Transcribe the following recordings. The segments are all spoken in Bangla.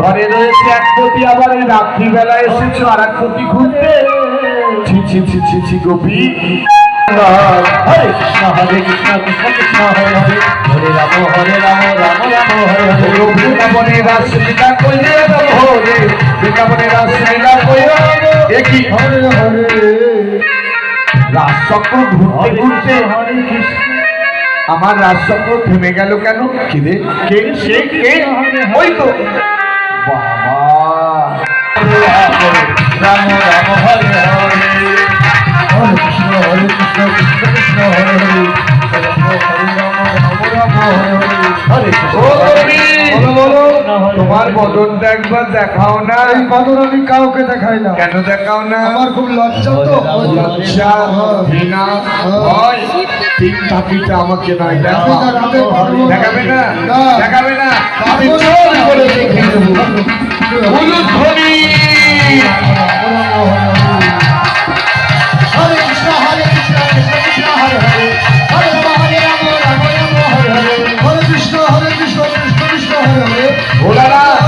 ঘরে রয়েছে এক পতি আবার এই রাত্রিবেলা এসেছ আর এক পতি ঘুরতে। ছি ছি ছি ছি ছি, গোপী। হরে কৃষ্ণ হরে কৃষ্ণ কৃষ্ণ কৃষ্ণ, হরে হরে। হরে রাম হরে রাম রাম রাম, হরে হরে বৃন্দাবনে রাসলীলা কইরে ভোরে বৃন্দাবনে রাসলীলা কইরে একই হরে হরে। রাজচক্র ঘুরতে কৃষ্ণ আমার রাজচক্র থেমে গেল কেন? কি রে? কে সে কে? ওই তো। বাবা। রাম রাম হরে হরে। হরে কৃষ্ণ হরে কৃষ্ণ কৃষ্ণ কৃষ্ণ হরে হরে। হরে রাম হরে রাম রাম রাম হরে হরে তোমার বদনটা একবার দেখাও না। এই বাদর আমি কাউকে দেখাই না। কেন দেখাও না? আমার খুব লজ্জা তো। লজ্জা ঘৃণা ভয় ঠিক থাকিটা আমাকে নয়। দেখাবে না। দেখাবে না আমি করে রাম।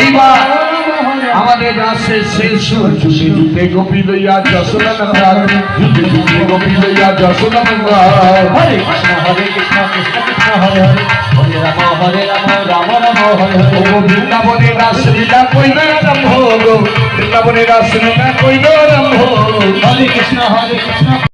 এইবার রাম রাম হরে হরে আমাদের রাসের শেষ গোপী লইয়া যশোদা নন্দার জুটে জুটে গোপী লইয়া যশোদা নন্দার হরে কৃষ্ণ হরে কৃষ্ণ কৃষ্ণ কৃষ্ণ হরে হরে হরে। রাম হরে রাম রাম রাম হরে হরে ও বৃন্দাবনে রাসলীলা কইল আরম্ভ গো বৃন্দাবনে রাসলীলা কইল আরম্ভ হরে কৃষ্ণ হরে কৃষ্ণ।